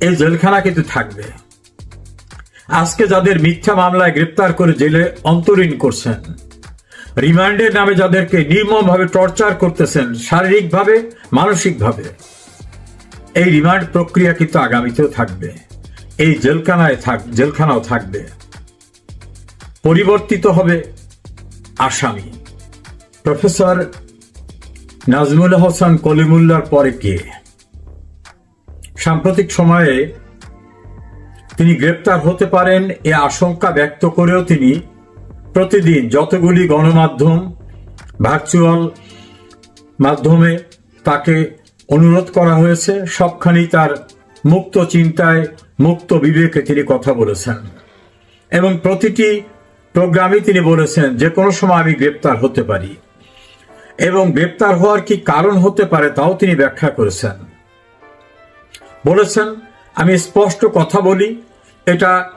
এই জেলখানা কিন্তু থাকবে। আজকে যাদের মিথ্যা মামলায় গ্রেপ্তার করে জেলে অন্তরীণ করছেন, রিমান্ডের নামে যাদেরকে নির্মমভাবে টর্চার করতেছেন, শারীরিকভাবে, মানসিকভাবে, এই রিমান্ড প্রক্রিয়া কিন্তু আগামীতেও থাকবে। এই জেলখানায় থাক জেলখানাও থাকবে। পরিবর্তিত হবে আসামি। প্রফেসর নাজমুল হোসেন কলিমুল্লার পরে কে? সাম্প্রতিক সময়ে তিনি গ্রেপ্তার হতে পারেন এ আশঙ্কা ব্যক্ত করেও তিনি প্রতিদিন যতগুলি গণমাধ্যম ভার্চুয়াল মাধ্যমে তাকে অনুরোধ করা হয়েছে সবখানি তার মুক্ত চিন্তায়, মুক্ত বিবেকে তিনি কথা বলেছেন। এবং প্রতিটি প্রোগ্রামে তিনি বলেছেন, যে কোনো সময় আমি গ্রেপ্তার হতে পারি। এবং গ্রেপ্তার হওয়ার কি কারণ হতে পারে তাও তিনি ব্যাখ্যা করেছেন। বলেছেন, আমি স্পষ্ট কথা বলি, এটা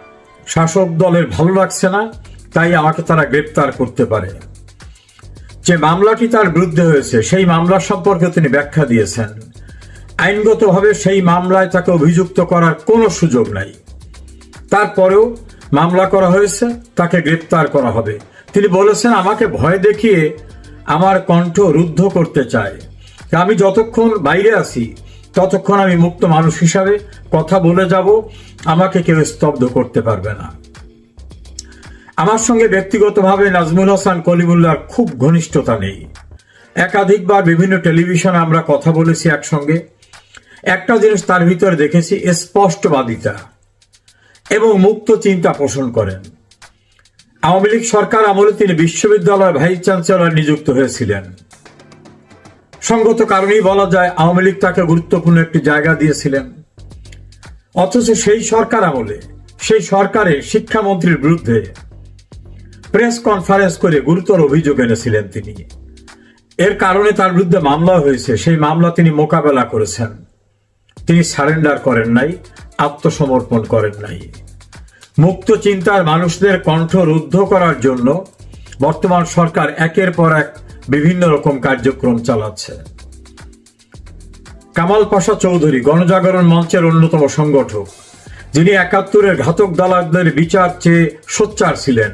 শাসক দলের ভালো লাগছে না, তাই আমাকে তারা গ্রেপ্তার করতে পারে। যে মামলাটি তার বিরুদ্ধে হয়েছে, সেই মামলা সম্পর্কে তিনি ব্যাখ্যা দিয়েছেন। আইনগতভাবে সেই মামলায় তাকে অভিযুক্ত করার কোনো সুযোগ নাই। তারপরেও মামলা করা হয়েছে, তাকে গ্রেপ্তার করা হবে। তিনি বলেছেন, আমাকে ভয় দেখিয়ে আমার কণ্ঠ রুদ্ধ করতে চায়। আমি যতক্ষণ বাইরে আছি ততক্ষণ আমি মুক্ত মানুষ হিসাবে কথা বলে যাব, আমাকে কেউ স্তব্ধ করতে পারবে না। আমার সঙ্গে ব্যক্তিগতভাবে নাজমুল হাসান কলিমুল্লাহর খুব ঘনিষ্ঠতা নেই। একাধিকবার বিভিন্ন টেলিভিশনে আমরা কথা বলেছি একসঙ্গে। একটা জিনিস তার ভিতরে দেখেছি, স্পষ্টবাদিতা এবং মুক্ত চিন্তা পোষণ করেন। আওয়ামী লীগ সরকার আমলে তিনি বিশ্ববিদ্যালয়ের ভাইস চ্যান্সেলর নিযুক্ত হয়েছিলেন। সঙ্গত কারণেই বলা যায় আওয়ামী লীগ তাকে গুরুত্বপূর্ণ একটি জায়গা দিয়েছিলেন। অথচ সেই সরকার আমলে, সেই সরকারে শিক্ষামন্ত্রীর বিরুদ্ধে প্রেস কনফারেন্স করে গুরুতর অভিযোগ এনেছিলেন তিনি। এর কারণে তার বিরুদ্ধে মামলা হয়েছে, সেই মামলা তিনি মোকাবেলা করেছেন। তিনি সারেন্ডার করেন নাই, আত্মসমর্পণ করেন নাই। মুক্ত চিন্তার মানুষদের কণ্ঠ রুদ্ধ করার জন্য বর্তমান সরকার একের পর এক বিভিন্ন রকম কার্যক্রম চালাচ্ছে। কামাল পাশা চৌধুরী, গণজাগরণ মঞ্চের অন্যতম সংগঠক, যিনি একাত্তরের ঘাতক দালালদের বিচার চেয়ে সোচ্চার ছিলেন।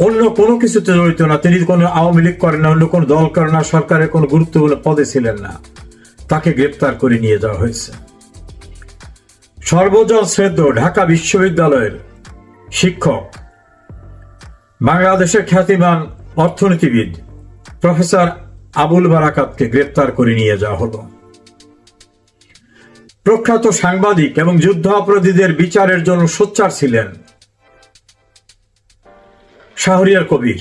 অন্য কোনো কিছুতে জড়িত না, তিনি কোনো আওয়ামী লীগ করেন না, অন্য কোনো দল করেন না, সরকারের কোনো গুরুত্বপূর্ণ পদে ছিলেন না। তাকে গ্রেপ্তার করে নিয়ে যাওয়া হয়েছে। সর্বজন শ্রেদ্ধ ঢাকা বিশ্ববিদ্যালয়ের শিক্ষক, বাংলাদেশের খ্যাতিমান অর্থনীতিবিদ প্রফেসর আবুল বারাকাতকে গ্রেপ্তার করে নিয়ে যাওয়া হলো। প্রখ্যাত সাংবাদিক এবং যুদ্ধ অপরাধীদের বিচারের জন্য সোচ্চার ছিলেন শাহরিয়ার কবির।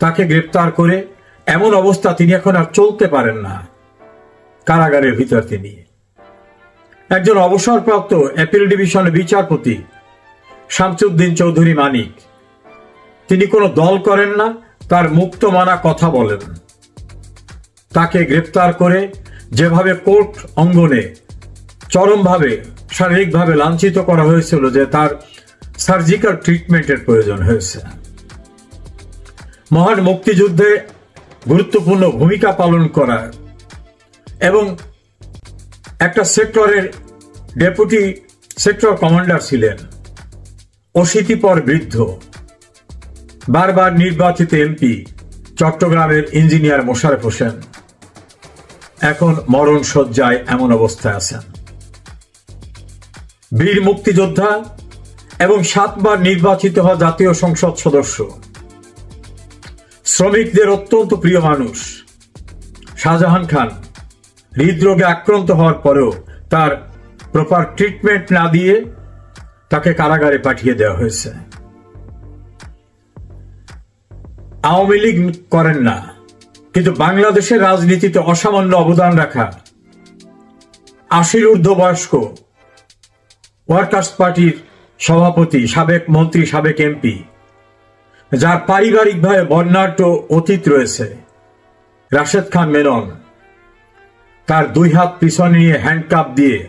তাকে গ্রেপ্তার করে এমন অবস্থা তিনি এখন আর চলতে পারেন না, কারাগারের ভিতর তিনি। একজন অবসরপ্রাপ্ত অ্যাপিল ডিভিশনের বিচারপতি শামসুদ্দিন চৌধুরী মানিক। তিনি কোনো দল করেন না তার মুক্ত মানা কথা বলেন। তাকে গ্রেপ্তার করে যেভাবে কোর্ট অঙ্গনে চরমভাবে, শারীরিকভাবে লাঞ্ছিত করা হয়েছিল যে তার সার্জিক্যাল ট্রিটমেন্টের প্রয়োজন হয়েছে। মহান মুক্তিযুদ্ধে গুরুত্বপূর্ণ ভূমিকা পালন করা এবং একটা সেক্টরের ডেপুটি সেক্টর কমান্ডার ছিলেন, অশীতিপর বৃদ্ধ। বারবার নির্বাচিত এমপি, চট্টগ্রামের ইঞ্জিনিয়ার মোশারফ হোসেন। এখন মরণ শয্যায় এমন অবস্থায় আছেন। বীর মুক্তিযোদ্ধা এবং সাতবার নির্বাচিত হওয়া জাতীয় সংসদ সদস্য। শ্রমিকদের অত্যন্ত প্রিয় মানুষ। শাহজাহান খান হৃদরোগে আক্রান্ত হওয়ার পরেও তার প্রপার ট্রিটমেন্ট না দিয়ে তাকে কারাগারে পাঠিয়ে দেওয়া হয়েছে। আওয়ামী লীগ করেন না। কিন্তু বাংলাদেশের রাজনীতিতে অসামান্য অবদান রাখা। আশির ঊর্ধ্ব বয়স্ক ওয়ার্কার্স পার্টির সভাপতি, সাবেক মন্ত্রী, সাবেক এমপি, যার পারিবারিকভাবে বর্ণাঢ্য অতীত রয়েছে, রাশেদ খান মেনন। তার দুই হাত পিছনে নিয়ে হ্যান্ডকাপ দিয়ে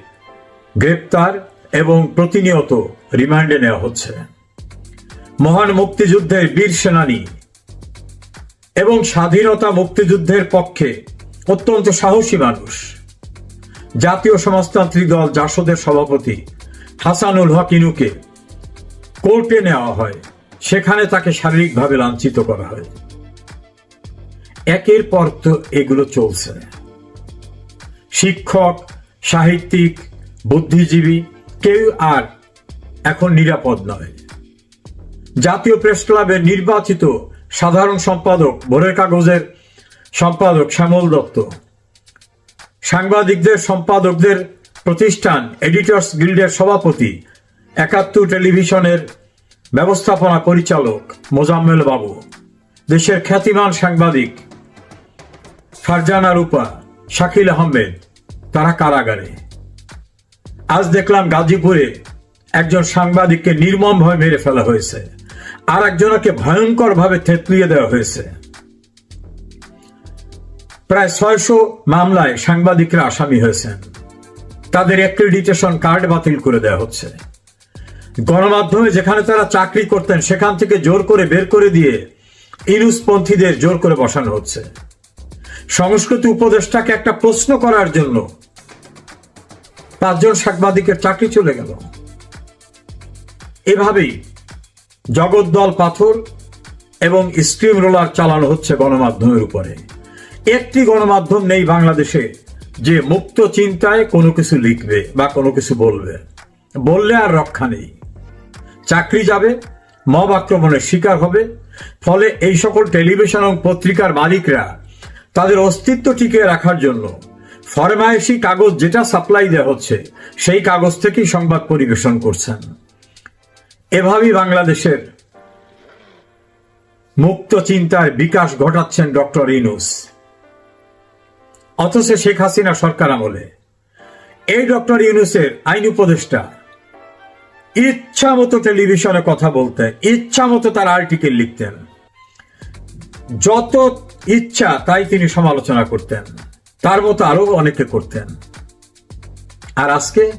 গ্রেপ্তার এবং প্রতিনিয়ত রিমান্ডে নেওয়া হচ্ছে। মহান মুক্তিযুদ্ধের বীর সেনানী এবং স্বাধীনতা মুক্তিযুদ্ধের পক্ষে অত্যন্ত সাহসী মানুষ। জাতীয় সমাজতান্ত্রিক দল জাসদের সভাপতি হাসানুল হক ইনুকে কোর্টে নেওয়া হয়। সেখানে তাকে শারীরিকভাবে লাঞ্ছিত করা হয়। একের পর তো এগুলো চলছে। শিক্ষক, সাহিত্যিক, বুদ্ধিজীবী, কেউ আর এখন নিরাপদ নয়। জাতীয় প্রেস ক্লাবের নির্বাচিত সাধারণ সম্পাদক, ভোরের কাগজের সম্পাদক, শ্যামল দত্ত। সাংবাদিকদের সম্পাদকদের প্রতিষ্ঠান এডিটর্স গিল্ডের সভাপতি, একাত্তর টেলিভিশনের ব্যবস্থাপনা পরিচালক, মোজাম্মেল বাবু। দেশের খ্যাতিমান সাংবাদিক, ফারজানা রূপা, শাকিল আহমেদ, তারা কারাগারে। আজ দেখলাম গাজীপুরে একজন সাংবাদিককে নির্মমভাবে মেরে ফেলা হয়েছে। আর একজনকে ভয়ঙ্কর ভাবে থেতলিয়ে দেওয়া হয়েছে। প্রায় ছয়শো মামলায় সাংবাদিকরা আসামি হয়েছেন। তাদের অ্যাক্রেডিটেশন কার্ড বাতিল করে দেওয়া হচ্ছে। গণমাধ্যমে যেখানে তারা চাকরি করতেন, সেখান থেকে জোর করে বের করে দিয়ে ইনুসপন্থীদের জোর করে বসানো হচ্ছে। সংস্কৃতি উপদেষ্টাকে একটা প্রশ্ন করার জন্য পাঁচজন সাংবাদিকের চাকরি চলে গেল। এভাবেই জগদ্দল পাথর এবং স্ট্রিম রোলার চালানো হচ্ছে গণমাধ্যমের উপরে। একটি গণমাধ্যম নেই বাংলাদেশে যে মুক্ত চিন্তায় কোনো কিছু লিখবে বা কোনো কিছু বলবে। বললে আর রক্ষা নেই। চাকরি যাবে, মব আক্রমণের শিকার হবে, ফলে এই সকল টেলিভিশন এবং পত্রিকার মালিকরা তাদের অস্তিত্ব টিকিয়ে রাখার জন্য ফরমায়েশি কাগজ যেটা সাপ্লাই দেওয়া হচ্ছে, সেই কাগজ থেকেই সংবাদ পরিবেশন করছেন। এভাবেই বাংলাদেশের মুক্ত চিন্তার বিকাশ ঘটাচ্ছেন ডক্টর ইনুস অথচ শেখ হাসিনা সরকার আমলে। এই ডক্টর ইউনুসের আইন উপদেষ্টা ইচ্ছা মতো টেলিভিশনে কথা বলতেন, ইচ্ছা মতো তার আর্টিকেল লিখতেন। যত ইচ্ছা তাই তিনি সমালোচনা করতেন। তার মতো আরও অনেকে করতেন। আর আজকে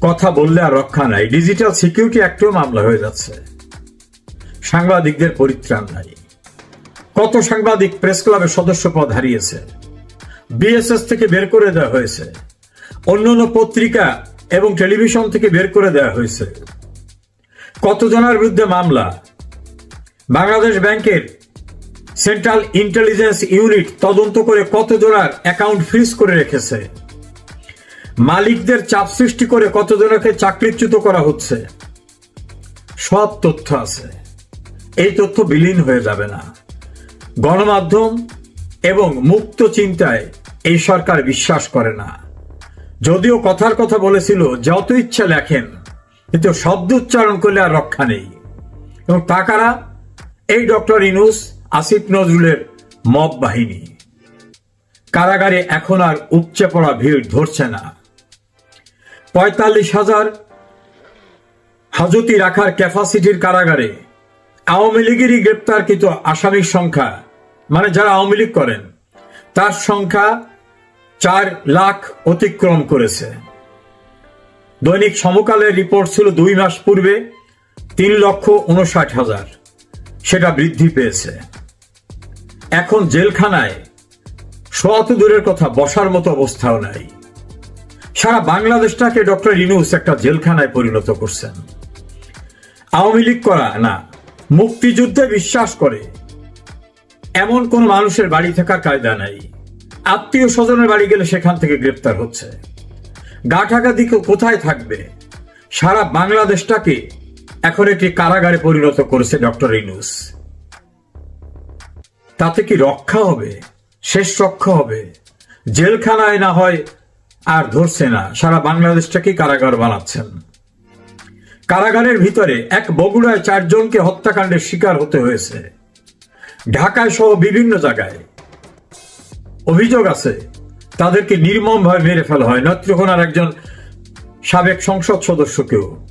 কথা বললে আর রক্ষা নাই। ডিজিটাল সিকিউরিটি অ্যাক্টেও মামলা হয়ে যাচ্ছে। সাংবাদিকদের পরিত্রাণ নাই। কত সাংবাদিক প্রেস ক্লাবের সদস্য পদ হারিয়েছে। বিএসএস থেকে বের করে দেওয়া হয়েছে। অন্যান্য পত্রিকা এবং টেলিভিশন থেকে বের করে দেওয়া হয়েছে। কতজনের বিরুদ্ধে মামলা? বাংলাদেশ ব্যাংকের সেন্ট্রাল ইন্টেলিজেন্স ইউনিট তদন্ত করে কতজনের অ্যাকাউন্ট ফ্রিজ করে রেখেছে? মালিকদের চাপ সৃষ্টি করে কতজনকে চাকরিচ্যুত করা হচ্ছে? সব তথ্য আছে। এই তথ্য বিলীন হয়ে যাবে না। গণমাধ্যম এবং মুক্ত চিন্তায় এই সরকার বিশ্বাস করে না। যদিও কথার কথা বলেছিল, যত ইচ্ছা লেখেন, কিন্তু শব্দ উচ্চারণ করলে আর রক্ষা নেই। এবং তাকারা এই ডক্টর ইনুস আসিফ নজরুলের মব বাহিনী। কারাগারে এখন আর উপচে পড়া ভিড় ধরছে না। পঁয়তাল্লিশ হাজার হাজতি রাখার ক্যাপাসিটির কারাগারে আওয়ামী লীগেরই গ্রেপ্তারকৃত আসামির সংখ্যা মানে যারা আওয়ামী লীগ করেন, তার সংখ্যা চার লাখ অতিক্রম করেছে। দৈনিক সমকালের রিপোর্ট ছিল দুই মাস পূর্বে তিন লক্ষ উনষাট হাজার। সেটা বৃদ্ধি পেয়েছে। এখন জেলখানায় শত দূরের কথা, বসার মতো অবস্থাও নাই। সারা বাংলাদেশটাকে ডক্টর ইনুস একটা জেলখানায় পরিণত করছেন। আওয়ামী লীগ করা না, মুক্তিযুদ্ধে বিশ্বাস করে। এমন কোন মানুষের বাড়ি থাকার কায়দা নাই। আত্মীয় স্বজনের বাড়ি গেলে সেখান থেকে গ্রেপ্তার হচ্ছে। গা ঢাকা দিকে কোথায় থাকবে? সারা বাংলাদেশটাকে এখন একটি কারাগারে পরিণত করেছে ডক্টর ইনুস তাতে কি রক্ষা হবে? শেষ রক্ষা হবে? জেলখানায় না হয় আর ধরছে না। সারা বাংলাদেশটাকে কারাগার বানাচ্ছেন। কারাগারের ভিতরে এক বগুড়ায় চারজনকে হত্যাকাণ্ডের শিকার হতে হয়েছে। ঢাকায় সহ বিভিন্ন জায়গায়। অভিযোগ আছে, তাদেরকে নির্মমভাবে মেরে ফেলা হয়। নেত্রকোনার একজন সাবেক সংসদ সদস্যকেও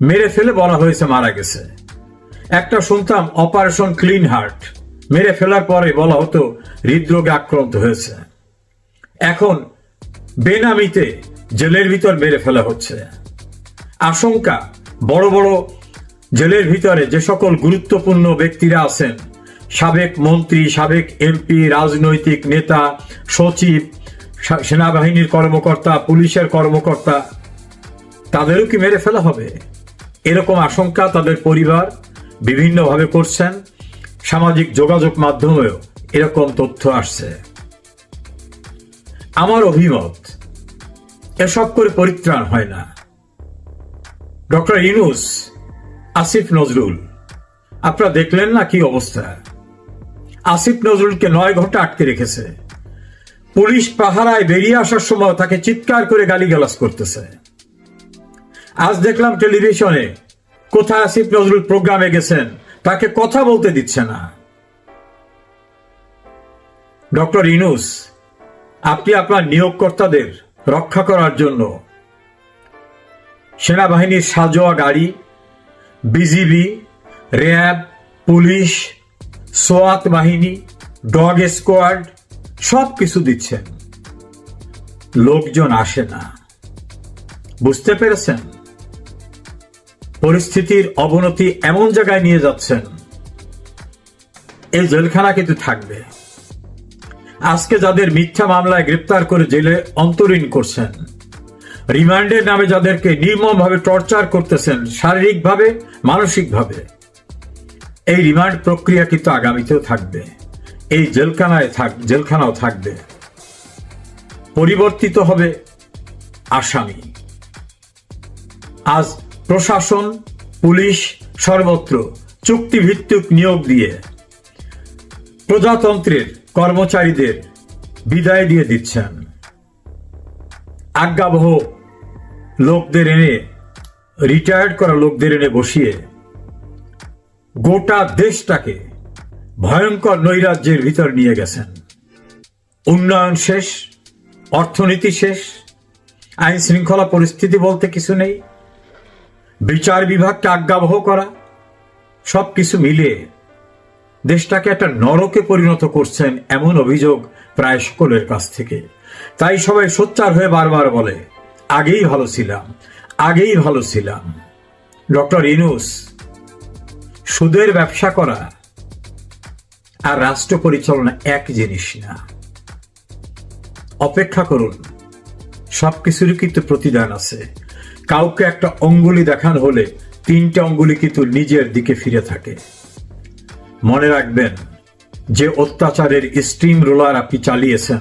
মেরে ফেলে বলা হয়েছে মারা গেছে। একটা শুনতাম, অপারেশন ক্লিন হার্ট মেরে ফেলার পরে বলা হতো, হৃদরোগে আক্রান্ত হয়েছে। এখন বেনামিতে জেলের ভিতর মেরে ফেলা হচ্ছে। আশঙ্কা, বড় বড় জেলের ভিতরে যে সকল গুরুত্বপূর্ণ ব্যক্তিরা আছেন, সাবেক মন্ত্রী, সাবেক এমপি, রাজনৈতিক নেতা, সচিব সেনাবাহিনীর কর্মকর্তা, পুলিশের কর্মকর্তা, তাদেরও কি মেরে ফেলা হবে? এরকম আশঙ্কা তাদের পরিবার বিভিন্নভাবে করছেন। সামাজিক যোগাযোগ মাধ্যমেও এরকম তথ্য আসছে। আমার অভিমত এসব করে পরিত্রাণ হয় না। ডক্টর ইনুস আসিফ নজরুল, আপনারা দেখলেন না কি অবস্থা? আসিফ নজরুলকে নয় ঘণ্টা আটকে রেখেছে। পুলিশ পাহারায় বেরিয়ে আসার সময় তাকে চিৎকার করে গালিগালাজ করতেছে। আজ দেখলাম টেলিভিশনে, কোথায় আসিফ নজরুল প্রোগ্রামে গেছেন, তাকে কথা বলতে দিচ্ছে না। ডক্টর ইনুস আপনি আপনার নিয়োগকর্তাদের রক্ষা করার জন্য। সেনাবাহিনীর সাজোয়া গাড়ি, বিজিবি, র্যাব, পুলিশ, সোয়াত বাহিনী, ডগ স্কোয়াড সব কিছু দিচ্ছেন লোকজন আসে না। বুঝতে পেরেছেন? পরিস্থিতির অবনতি এমন জায়গায় নিয়ে যাচ্ছেন। এই জেলখানা কিন্তু থাকবে। আজকে যাদের মিথ্যা মামলায় গ্রেপ্তার করে জেলে অন্তরীণ করছেন। রিমান্ডের নামে যাদেরকে নির্মমভাবে টর্চার করতেছেন শারীরিকভাবে, মানসিকভাবে। এই রিমান্ড প্রক্রিয়া কিন্তু আগামীতেও থাকবে। এই জেলখানায় থাক, জেলখানাও থাকবে। পরিবর্তিত হবে আসামি। আজ প্রশাসন, পুলিশ সর্বত্র চুক্তিভিত্তিক নিয়োগ দিয়ে প্রজাতন্ত্রের কর্মচারীদের বিদায় দিয়ে দিচ্ছেন। আজ্ঞাবহ লোকদের এনে রিটায়ার্ড করা লোকদের এনে বসিয়ে গোটা দেশটাকে ভয়ঙ্কর নৈরাজ্যের ভিতর নিয়ে গেছেন। উন্নয়ন শেষ, অর্থনীতি শেষ আইন শৃঙ্খলা পরিস্থিতি বলতে কিছু নেই। বিচার বিভাগকে আজ্ঞাবহ করা, সবকিছু মিলিয়ে দেশটাকে একটা নরকে পরিণত করছেন এমন অভিযোগ প্রায় সকলের কাছ থেকে। তাই সবাই সোচ্চার হয়ে বারবার বলে, আগেই ভালো ছিলাম, আগেই ভালো ছিলাম। ডক্টর ইনুস, সুদের ব্যবসা করা আর রাষ্ট্র পরিচালনা এক জিনিস না। অপেক্ষা করুন, সবকিছুরই কিন্তু প্রতিদান আছে। কাউকে একটা অঙ্গুলি দেখানো হলে তিনটা অঙ্গুলি কিন্তু নিজের দিকে ফিরে থাকে। মনে রাখবেন যে অত্যাচারের স্টিম রোলার আপনি চালিয়েছেন।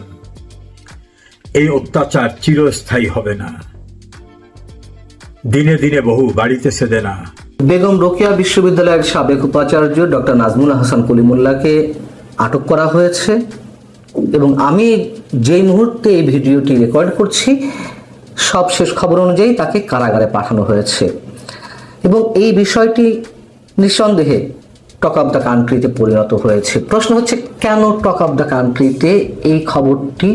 এই অত্যাচার চিরস্থায়ী হবে না। দিনে দিনে বহু বাড়িতে সেদে না। বেগম রোকেয়া বিশ্ববিদ্যালয়ের সাবেক উপাচার্য ডক্টর নাজমুল হাসান কলিমুল্লাহকে আটক করা হয়েছে এবং আমি যেই মুহূর্তে এই ভিডিওটি রেকর্ড করছি, সব শেষ খবর অনুযায়ী তাকে কারাগারে পাঠানো হয়েছে। এবং এই বিষয়টি নিঃসন্দেহে টক অফ দ্য কান্ট্রিতে পরিণত হয়েছে। প্রশ্ন হচ্ছে, কেন টক অফ দ্য কান্ট্রিতে এই খবরটি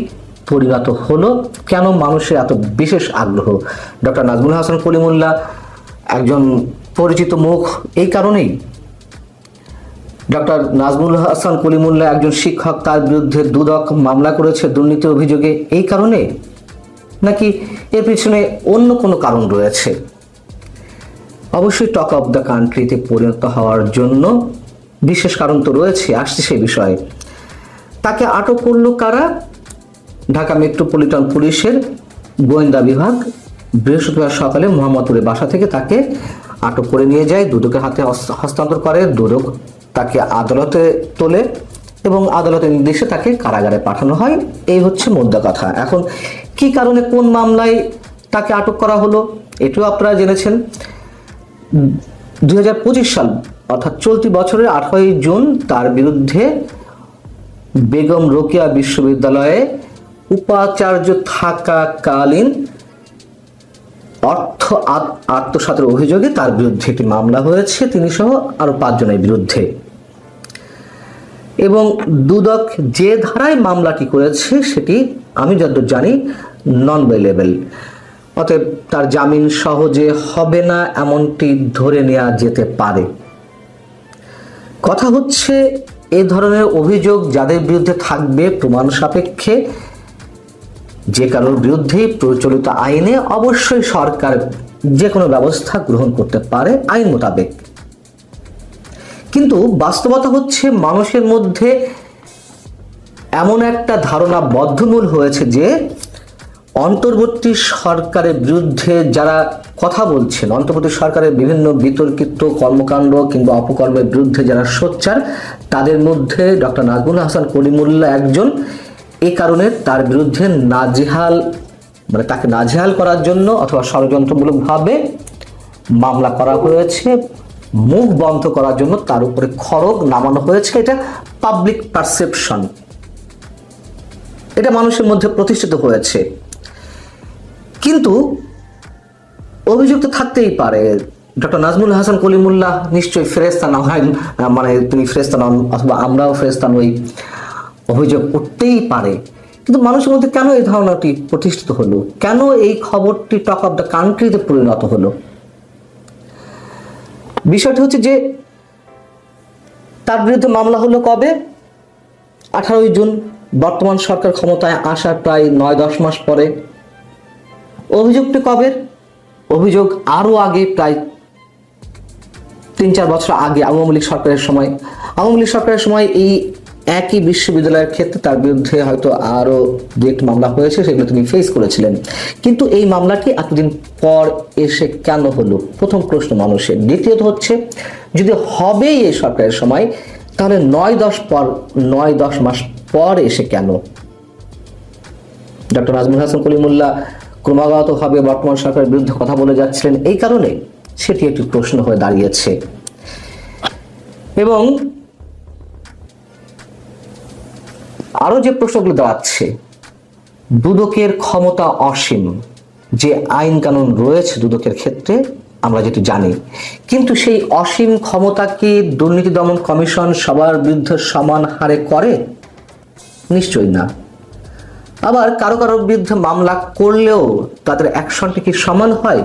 পরিণত হলো? কেন মানুষের এত বিশেষ আগ্রহ? ডক্টর নাজমুল হাসান কলিমুল্লাহ, একজন পরিচিত মুখ, এই কারণেই। ডক্টর নাজমুল হাসান কলিমুল্লাহ একজন শিক্ষক, তার বিরুদ্ধে দুদক মামলা করেছে দুর্নীতি অভিযোগে, এই কারণে? নাকি এর পিছনে অন্য কোনো কারণ রয়েছে? অবশ্যই টক অফ দ্য কান্ট্রিতে পরিণত হওয়ার জন্য বিশেষ কারণ তো রয়েছে, আসছে সে বিষয়ে। তাকে আটক করল কারা? ঢাকা মেট্রোপলিটন পুলিশের গোয়েন্দা বিভাগ। বৃহস্পতিবার সকালে মোহাম্মদপুরের বাসা থেকে তাকে আটক করে নিয়ে যায় দুদকের হাতে হস্তান্তর করে। দুদক তাকে আদালতে তোলে এবং আদালতের নির্দেশে তাকে কারাগারে পাঠানো হয়। এই হচ্ছে মোদ্দা কথা। এখন কি কারণে কোন মামলায় তাকে আটক করা হলো? এটাও আপনারা জেনেছেন। দু হাজার পঁচিশ সাল, অর্থাৎ চলতি বছরের আঠারোই জুন, তার বিরুদ্ধে বেগম রোকেয়া বিশ্ববিদ্যালয়ে উপাচার্য থাকাকালীন অর্থ আত্মসাতের অভিযোগে তার বিরুদ্ধে একটি মামলা হয়েছে। তিনি সহ আরও পাঁচজনের বিরুদ্ধে। এবং দুদক যে ধারায় মামলাটি করেছে, সেটি আমি যতদূর জানি নন বেলেবেল অতএব তার জামিন সহজে হবে না, এমনটি ধরে নেওয়া যেতে পারে। কথা হচ্ছে, এ ধরনের অভিযোগ যাদের বিরুদ্ধে থাকবে প্রমাণ সাপেক্ষে, যে কারোর বিরুদ্ধে প্রচলিত আইনে অবশ্যই সরকার যে কোনো ব্যবস্থা গ্রহণ করতে পারে আইন মোতাবেক। কিন্তু বাস্তবতা হচ্ছে, মানুষের মধ্যে এমন একটা ধারণা বদ্ধমূল হয়েছে যে অন্তর্বর্তী সরকারের বিরুদ্ধে যারা কথা বলছেন, অন্তর্বর্তী সরকারের বিভিন্ন বিতর্কিত কর্মকাণ্ড কিংবা অপকর্মের বিরুদ্ধে যারা সোচ্চার, তাদের মধ্যে ডক্টর নাজমুল হাসান কলিমুল্লাহ একজন। এ কারণে তার বিরুদ্ধে নাজেহাল মানে তাকে নাজেহাল করার জন্য অথবা ষড়যন্ত্রমূলকভাবে মামলা করা হয়েছে। মুখ বন্ধ করার জন্য তার উপরে খড়গ নামানো হয়েছে। এটা পাবলিক পারসেপশন এটা মানুষের মধ্যে প্রতিষ্ঠিত হয়েছে। কিন্তু অভিযোগ তো থাকতেই পারে। ডক্টর নাজমুল হাসান কলিমুল্লাহ নিশ্চয়ই ফেরেস্তা না হয় মানে তুমি ফেরেস্তা নন অথবা আমরাও ফেরেস্তা নই। অভিযোগ উঠতেই পারে। কিন্তু মানুষের মধ্যে কেন এই ধারণাটি প্রতিষ্ঠিত হলো? কেন এই খবরটি টক অফ দ্য কান্ট্রিতে পরিণত হলো? বিষয়টি হচ্ছে যে তার বিরুদ্ধে মামলা হলো কবে? আঠারোই জুন, বর্তমান সরকার ক্ষমতায় আসার প্রায় নয় দশ মাস পরে। অভিযোগটি কবে? অভিযোগ আরও আগে, প্রায় তিন চার বছর আগে আওয়ামী লীগ সরকারের সময়। আওয়ামী লীগ সরকারের সময় এই একই বিশ্ববিদ্যালয়ের ক্ষেত্রে তার বিরুদ্ধে হয়তো আরও দু একটি মামলা হয়েছে, সেগুলো তিনি ফেস করেছিলেন। কিন্তু এই মামলাটি এতদিন পর এসে কেন হলো? প্রথম প্রশ্ন মানুষের। দ্বিতীয়ত হচ্ছে, যদি হবেই এই সরকারের সময়, তাহলে নয় দশ পর, নয় দশ মাস পর এসে কেন? ডক্টর নাজমুল হাসান কলিমুল্লাহ ক্রমাগতভাবে বর্তমান সরকারের বিরুদ্ধে কথা বলে যাচ্ছিলেন। এই কারণে সেটি একটি প্রশ্ন হয়ে দাঁড়িয়েছে। এবং আরও যে প্রশ্নগুলো দাঁড়াচ্ছে, দুদকের ক্ষমতা অসীম। যে আইন কানুন রয়েছে দুদকের ক্ষেত্রে, আমরা যেটি জানি। কিন্তু সেই অসীম ক্ষমতা কি দুর্নীতি দমন কমিশন সবার বিরুদ্ধে সমান হারে করে? নিশ্চয়ই না। আবার কারও কারোর বিরুদ্ধে মামলা করলেও তাদের অ্যাকশনটি কি সমান হয়?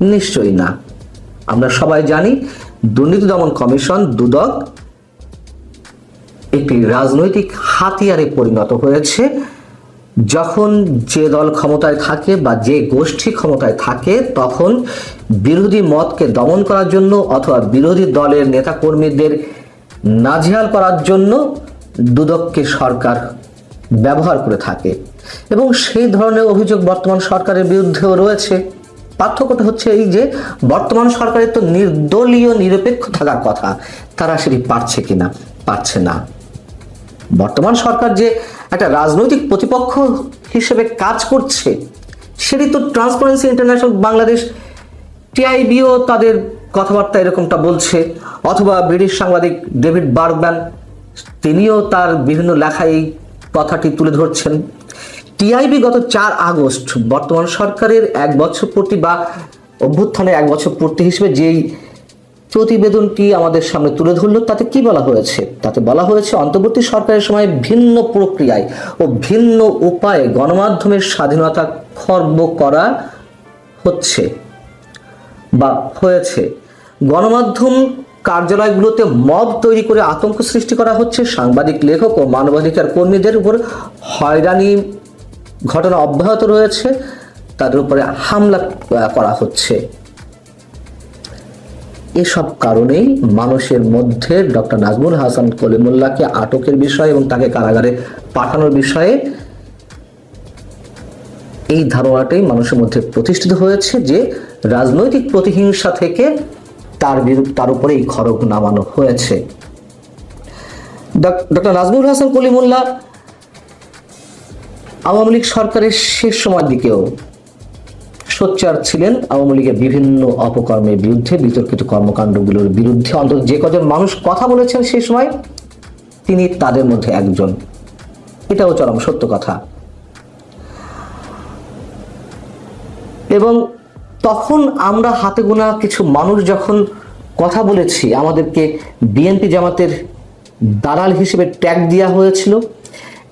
নিশ্চয়ই না। আমরা সবাই জানি দুর্নীতি দমন কমিশন দুদক একটি রাজনৈতিক হাতিয়ারে পরিণত হয়েছে। যখন যে দল ক্ষমতায় থাকে বা যে গোষ্ঠী ক্ষমতায় থাকে, তখন বিরোধী মতকে দমন করার জন্য অথবা বিরোধী দলের নেতাকর্মীদের নাজেহাল করার জন্য দুদককে সরকার ব্যবহার করে থাকে। এবং সেই ধরনের অভিযোগ বর্তমান সরকারের বিরুদ্ধেও রয়েছে। পার্থক্যটা হচ্ছে এই যে, বর্তমান সরকারের তো নির্দলীয় নিরপেক্ষ থাকার কথা। তারা সেটি পারছে কিনা? পারছে না। বর্তমান সরকার যে একটা রাজনৈতিক প্রতিপক্ষ হিসেবে কাজ করছে, সেটি তো ট্রান্সপারেন্সি ইন্টারন্যাশনাল বাংলাদেশ, টিআইবিও তাদের কথাবার্তা এরকমটা বলছে। অথবা ব্রিটিশ সাংবাদিক ডেভিড বার্গম্যান, তিনিও তার বিভিন্ন লেখায় এই কথাটি তুলে ধরছেন। টিআইবি গত চার আগস্ট বর্তমান সরকারের এক বছর পূর্তি বা অভ্যুত্থানের এক বছর পূর্তি হিসেবে যেই প্রতিবেদনটি আমাদের সামনে তুলে ধরলো, তাতে কি বলা হয়েছে? তাতে বলা হয়েছে, অন্তর্বর্তী সরকারের সময় ভিন্ন প্রক্রিয়ায় ও ভিন্ন উপায়ে গণমাধ্যমের স্বাধীনতা খর্ব করা হচ্ছে বা হয়েছে। গণমাধ্যম কার্যালয়গুলোতে মব তৈরি করে আতঙ্ক সৃষ্টি করা হচ্ছে। সাংবাদিক, লেখক ও মানবাধিকার কর্মীদের উপর হয়রানি ঘটনা অব্যাহত রয়েছে, তাদের উপরে হামলা করা হচ্ছে। এসব কারণেই মানুষের মধ্যে ডক্টর নাজমুল হাসান কলিমুল্লাহকে আটকের বিষয়ে এবং তাকে কারাগারে পাঠানোর বিষয়ে এই ধারণাটাই মানুষের মধ্যে প্রতিষ্ঠিত হয়েছে যে রাজনৈতিক প্রতিহিংসা থেকে তার বিরুদ্ধে তার উপরে এই খড়গ নামানো হয়েছে। ডক্টর নাজমুল হাসান কলিমুল্লাহ আওয়ামী লীগ সরকারের শেষ সময়ের দিকেও সোচ্চার ছিলেন আওয়ামী লীগের বিভিন্ন অপকর্মের বিরুদ্ধে, বিতর্কিত কর্মকাণ্ডগুলোর বিরুদ্ধে। অন্তত যে কজন মানুষ কথা বলেছেন সেই সময়, তিনি তাদের মধ্যে একজন। এটাও চরম সত্য কথা। এবং তখন আমরা হাতে গোনা কিছু মানুষ যখন কথা বলেছি, আমাদেরকে বিএনপি জামাতের দালাল হিসেবে ট্যাগ দেওয়া হয়েছিল।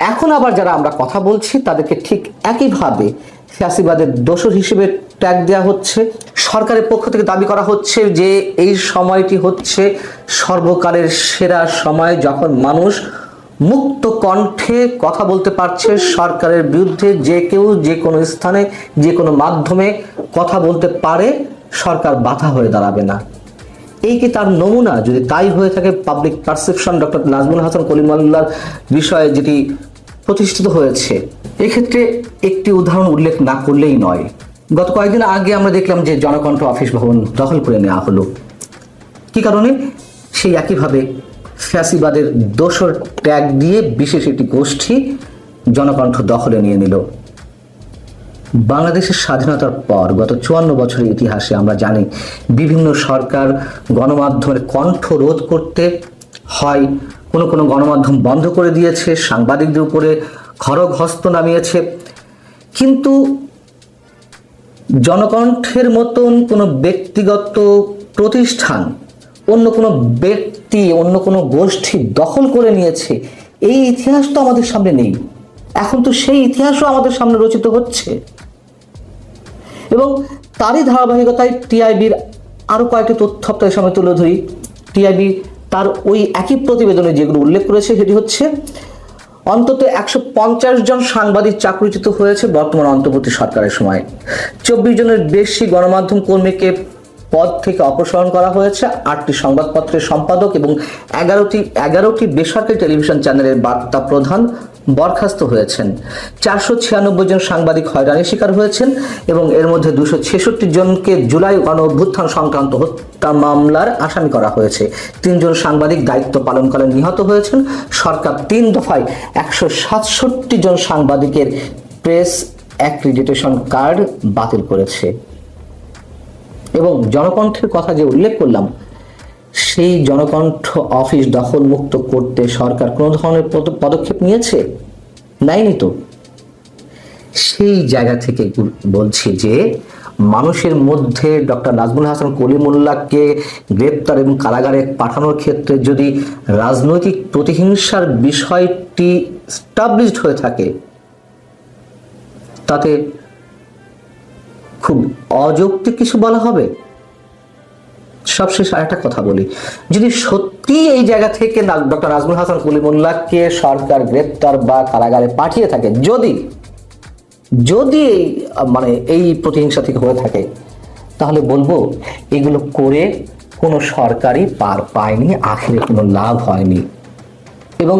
এখন আবার যারা আমরা কথা বলছি, তাদেরকে ঠিক একইভাবে ফ্যাসিবাদের দোষর হিসেবে ট্যাগ দেওয়া হচ্ছে। সরকারের পক্ষ থেকে দাবি করা হচ্ছে যে, এই সময়টি হচ্ছে সর্বকালের সেরা সময় যখন মানুষ মুক্ত কণ্ঠে কথা বলতে পারছে। সরকারের বিরুদ্ধে যে কেউ যে কোনো স্থানে, যে কোনো মাধ্যমে কথা বলতে পারে। সরকার বাধা হয়ে দাঁড়াবে না। এই কি তার নমুনা? যদি তাই হয়ে থাকে public perception doctor Nazmul Hasan কলিমুল্লার বিষয়ে যেটি প্রতিষ্ঠিত হয়েছে, এক্ষেত্রে একটি উদাহরণ উল্লেখ না করলেই নয়। গত কয়েকদিন আগে আমরা দেখলাম যে জনকণ্ঠ অফিস ভবন দখল করে নেওয়া হলো। কি কারণে? সেই একইভাবে ফ্যাসিবাদের দোষর ট্যাগ দিয়ে বিশেষ একটি গোষ্ঠী জনকণ্ঠ দখলে নিয়ে নিল। বাংলাদেশের স্বাধীনতার পর গত চুয়ান্ন বছরের ইতিহাসে আমরা জানি বিভিন্ন সরকার গণমাধ্যমের কণ্ঠ রোধ করতে হয়। কোনো কোনো গণমাধ্যম বন্ধ করে দিয়েছে, সাংবাদিকদের উপরে খড়গ হস্ত নামিয়েছে। কিন্তু জনকণ্ঠের মতন কোনো ব্যক্তিগত প্রতিষ্ঠান অন্য কোনো ব্যক্তি, অন্য কোনো গোষ্ঠী দখল করে নিয়েছে, এই ইতিহাস তো আমাদের সামনে নেই। এখন তো সেই ইতিহাসও আমাদের সামনে রচিত হচ্ছে। এবং তারই ধারাবাহিকতায় টিআইবির আরও কয়েকটি তথ্য আপনাদের সামনে তুলে ধরি। টিআইবি তার ওই একই প্রতিবেদনে যেগুলো উল্লেখ করেছে, সেটি হচ্ছে, অন্তত একশো পঞ্চাশ জন সাংবাদিক চাকরিচ্যুত হয়েছে বর্তমান অন্তর্বর্তী সরকারের সময়। চব্বিশ জনের বেশি গণমাধ্যম কর্মীকে পদ থেকে অপসারণ করা হয়েছে। আটটি সংবাদপত্রের সম্পাদক এবং এগারোটি এগারোটি বেসরকারি টেলিভিশন চ্যানেলের বার্তা প্রধান বরখাস্ত হয়েছেন। চারশো ছিয়ানব্বই জন সাংবাদিক হয়রানির শিকার হয়েছেন এবং এর মধ্যে দুশো ছেষট্টি জনকে জুলাই গণ অভ্যুত্থান সংক্রান্ত হত্যা মামলার আসামি করা হয়েছে। তিনজন সাংবাদিক দায়িত্ব পালন পালনকালে নিহত হয়েছেন। সরকার তিন দফায় একশো সাতষট্টি জন সাংবাদিকের প্রেস অ্যাক্রিডিটেশন কার্ড বাতিল করেছে। এবং জনকণ্ঠের কথা যে উল্লেখ করলাম, সেই জনকণ্ঠ অফিস দখল মুক্ত করতে সরকার কোনো ধরনের পদক্ষেপ নিয়েছে? নেয়নি তো। সেই জায়গা থেকে বলছি যে, মানুষের মধ্যে ডক্টর নাজমুল হাসান কলিমুল্লাহকে গ্রেপ্তার এবং কারাগারে পাঠানোর ক্ষেত্রে যদি রাজনৈতিক প্রতিহিংসার বিষয়টি স্টাবলিশড হয়ে থাকে, তাতে খুব অযৌক্তিক কিছু বলা হবে? সবশেষ আরেকটা কথা বলি। যদি সত্যি এই জায়গা থেকে ডক্টর নাজমুল হাসান কলিমুল্লাহকে সরকার গ্রেপ্তার বা কারাগারে পাঠিয়ে থাকে, যদি যদি মানে এই প্রতিহিংসা থেকে হয়ে থাকে, তাহলে বলব এগুলো করে কোনো সরকারই পার পায়নি, আখেরে কোনো লাভ হয়নি। এবং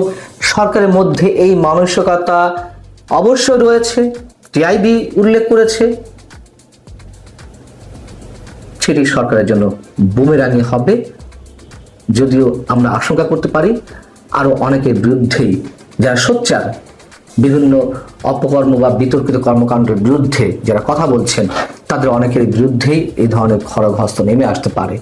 সরকারের মধ্যে এই মানসিকতা অবশ্যই রয়েছে, টিআইবি উল্লেখ করেছে সেটি সরকারের জন্য বুমেরানি হবে। যদিও আমরা আশঙ্কা করতে পারি আরও অনেকের বিরুদ্ধেই যারা সোচ্চার, বিভিন্ন অপকর্ম বা বিতর্কিত কর্মকাণ্ডের বিরুদ্ধে যারা কথা বলছেন, তাদের অনেকের বিরুদ্ধেই এই ধরনের খড়গ হস্ত নেমে আসতে পারে।